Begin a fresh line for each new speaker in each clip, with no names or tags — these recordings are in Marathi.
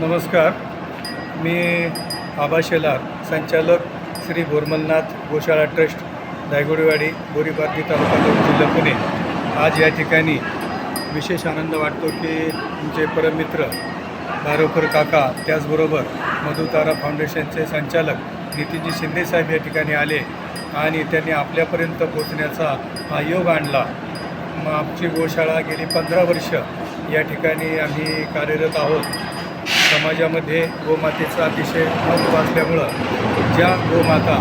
नमस्कार. मी आबा शेलार संचालक श्री भोरमलनाथ गोशाळा ट्रस्ट दायगोडीवाडी बोरीपार्टी तालुका जिल्हा पुणे. आज या ठिकाणी विशेष आनंद वाटतो की तुमचे परममित्र बारोकर काका त्याचबरोबर मधुतारा फाउंडेशनचे संचालक नितीनजी शिंदेसाहेब या ठिकाणी आले आणि त्यांनी आपल्यापर्यंत पोचण्याचा हा योग आणला. मग आमची गोशाळा गेली पंधरा वर्ष या ठिकाणी आम्ही कार्यरत आहोत. समाजामध्ये गोमातेचं अतिशय महत्त्व असल्यामुळं ज्या गोमाता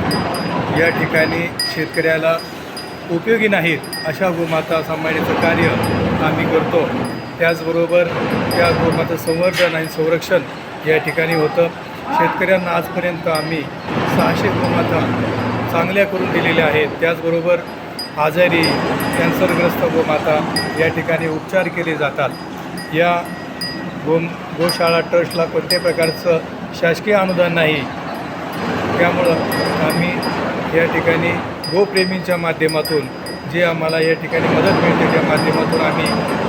या ठिकाणी शेतकऱ्याला उपयोगी नाहीत अशा गोमाता सांभाळण्याचं कार्य आम्ही करतो. त्याचबरोबर त्या गोमाता संवर्धन आणि संरक्षण या ठिकाणी होतं. शेतकऱ्यांना आजपर्यंत आम्ही सहाशे गोमाता चांगल्या करून दिलेल्या आहेत. त्याचबरोबर आजारी कॅन्सरग्रस्त गोमाता या ठिकाणी उपचार केले जातात. या गो गोशाळा ट्रस्टला कोणत्याही प्रकारचं शासकीय अनुदान नाही. त्यामुळं आम्ही या ठिकाणी गोप्रेमींच्या माध्यमातून जे आम्हाला या ठिकाणी मदत मिळते त्या माध्यमातून आम्ही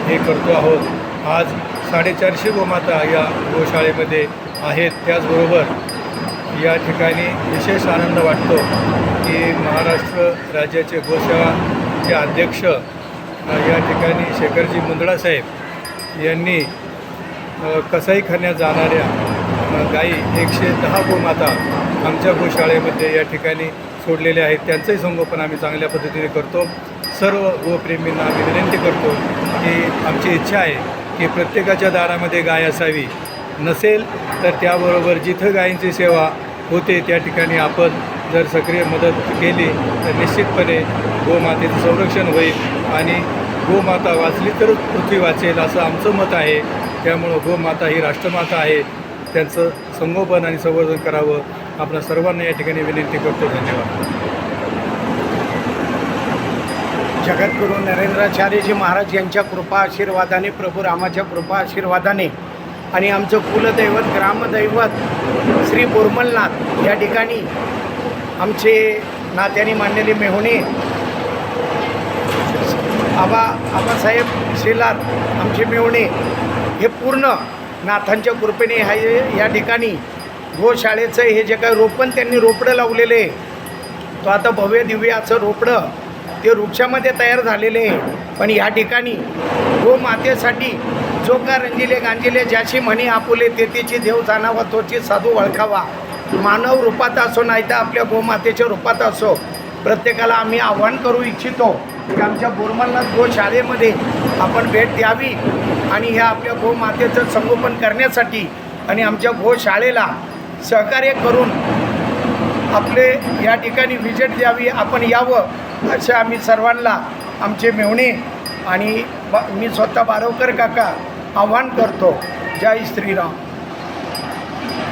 हे करतो आहोत. आज साडेचारशे गोमाता या गोशाळेमध्ये आहेत. त्याचबरोबर या ठिकाणी विशेष आनंद वाटतो की महाराष्ट्र राज्याचे गोसेवाचे अध्यक्ष या ठिकाणी शेखरजी मुंदडासाहेब यांनी कसाई खाण्यात जाणाऱ्या गाई गायी एकशे दहा गोमाता आमच्या गोशाळेमध्ये या ठिकाणी सोडलेल्या आहेत. त्यांचंही संगोपन आम्ही चांगल्या पद्धतीने करतो. सर्व गोप्रेमींना आम्ही विनंती करतो की आमची इच्छा आहे की प्रत्येकाच्या दारामध्ये गाय असावी. नसेल तर त्याबरोबर जिथं गायींची सेवा होते त्या ठिकाणी आपण जर सक्रिय मदत केली तर निश्चितपणे गोमातेचं संरक्षण होईल आणि गोमाता वाचली तर पृथ्वी वाचेल असं आमचं मत आहे. त्यामुळं हो गोमाता ही राष्ट्रमाता आहे. त्यांचं संगोपन आणि संवर्धन करावं. आपल्या सर्वांना या ठिकाणी विनंती करतो. धन्यवाद.
जगद्गुरू नरेंद्राचार्यजी महाराज यांच्या कृपा आशीर्वादाने प्रभू रामाच्या कृपा आशीर्वादाने आणि आमचं कुलदैवत ग्रामदैवत श्री बोरमलनाथ या ठिकाणी आमचे नात्याने मांडलेले मेहुणे आबा आबासाहेब शेलार आमचे मेहुणे हे पूर्ण नाथांच्या कृपेने आहे या ठिकाणी गोशाळेचं हे जे काही रोपण त्यांनी रोपडं लावलेले तो आता भव्य दिव्य असं रोपडं ते वृक्षामध्ये तयार झालेले आहे. पण या ठिकाणी गोमातेसाठी जो का रंजिले गांजिले ज्याची म्हणी आपुले तेथेची देव जाणावा तोची साधू वळखावा. मानव रूपात असो नाही तर आपल्या गोमातेच्या रूपात असो. प्रत्येकाला आम्ही आव्हान करू इच्छितो की आमच्या बोरमलनाथ गोशाळेमध्ये आपण भेट द्यावी आणि ह्या आपल्या गोमातेचं संगोपन करण्यासाठी आणि आमच्या गोशाळेला सहकार्य करून आपले या ठिकाणी व्हिजिट द्यावी. आपण यावं असे आम्ही सर्वांना आमचे मेहुणे आणि मी स्वतः बारवकर काका आव्हान करतो. जय श्रीराम.